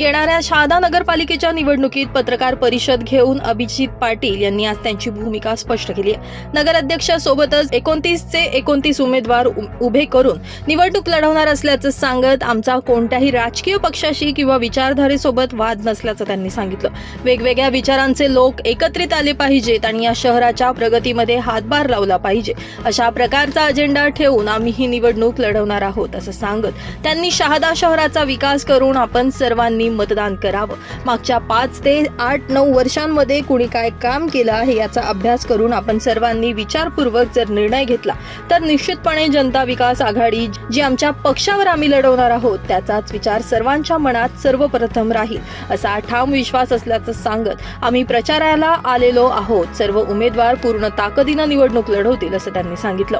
येणाऱ्या शहादा नगरपालिकेच्या निवडणुकीत पत्रकार परिषद घेऊन अभिजित पाटील यांनी आज त्यांची भूमिका स्पष्ट केली. आहे नगराध्यक्षासोबतच एकोणतीसचे एकोणतीस उमेदवार उ- उभे करून निवडणूक लढवणार असल्याचं सांगत आमचा कोणत्याही राजकीय पक्षाशी किंवा विचारधारेसोबत वाद नसल्याचं त्यांनी सांगितलं. वेगवेगळ्या विचारांचे लोक एकत्रित आले पाहिजेत आणि या शहराच्या प्रगतीमध्ये हातभार लावला पाहिजे. अशा प्रकारचा अजेंडा ठेवून आम्ही ही निवडणूक लढवणार आहोत असं सांगत त्यांनी शहादा शहराचा विकास करून आपण सर्वांनी मतदान करावं. मागच्या पाच ते आठ नऊ वर्षांमध्ये कुणी काय काम केलं आहे याचा अभ्यास करून आपण सर्वांनी विचारपूर्वक जर निर्णय घेतला तर निश्चितपणे जनता विकास आघाडी जी आमच्या पक्षावर आम्ही लढवणार आहोत त्याचाच विचार सर्वांच्या मनात सर्वप्रथम राहील असा ठाम विश्वास असल्याचं सांगत आम्ही प्रचाराला आलेलो आहोत. सर्व उमेदवार पूर्ण ताकदीनं निवडणूक लढवतील असं त्यांनी सांगितलं.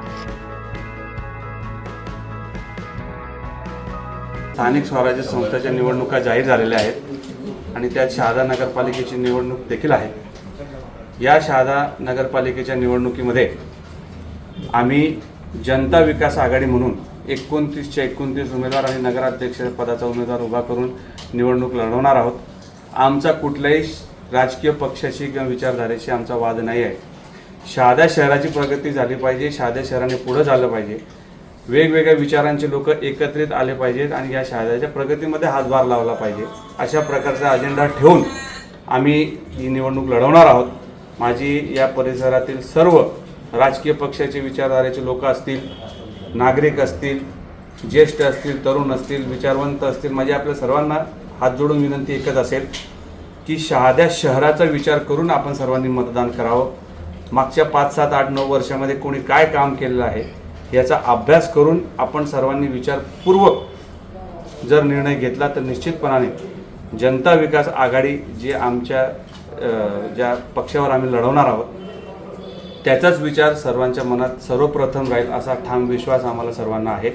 स्थानिक स्वराज्य संस्थेच्या निवडणुका जाहीर झालेल्या आहेत आणि त्यात शहादा नगरपालिकेची निवडणूक देखील आहे. या शहादा नगरपालिकेच्या निवडणुकीमध्ये आम्ही जनता विकास आघाडी म्हणून एकोणतीसच्या एकोणतीस उमेदवार आणि नगराध्यक्ष पदाचा उमेदवार उभा करून निवडणूक लढवणार आहोत. आमचा कुठल्याही राजकीय पक्षाशी किंवा विचारधारेशी आमचा वाद नाही आहे. शहादा शहराची प्रगती झाली पाहिजे शहादा शहराने पुढं झालं पाहिजे. वेगवेगळ्या विचारांचे लोक एकत्रित आले पाहिजेत आणि या शहराच्या प्रगतीमध्ये हातभार लावला पाहिजे. अशा प्रकारचा अजेंडा ठेवून आम्ही ही निवडणूक लढवणार आहोत. माझी या परिसरातील सर्व राजकीय पक्षाचे विचारधारेचे लोक असतील नागरिक असतील ज्येष्ठ असतील तरुण असतील विचारवंत असतील माझी आपल्या सर्वांना हात जोडून विनंती एकच असेल की शहाद्या शहराचा विचार करून आपण सर्वांनी मतदान करावं. मागच्या पाच सात आठ नऊ वर्षामध्ये कोणी काय काम केलेलं आहे याचा अभ्यास करून आपण सर्वांनी विचारपूर्वक जर निर्णय घेतला तर निश्चितपणाने जनता विकास आघाडी जी आमच्या ज्या पक्षावर आम्ही लढवणार आहोत त्याचाच विचार सर्वांच्या मनात सर्वप्रथम राहील असा ठाम विश्वास आम्हाला सर्वांना आहे.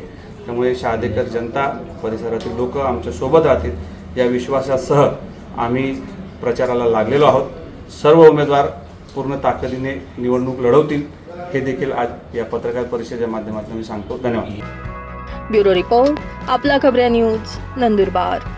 त्यामुळे शहादेकर जनता परिसरातील लोक आमच्यासोबत राहतील या विश्वासासह आम्ही प्रचाराला लागलेलो आहोत. सर्व उमेदवार पूर्ण ताकदीने निवडणूक लढवतील हे देखील आज या पत्रकार परिषदेच्या माध्यमातून मी सांगतो. धन्यवाद. ब्युरो रिपोर्ट आपला खबऱ्या न्यूज नंदुरबार.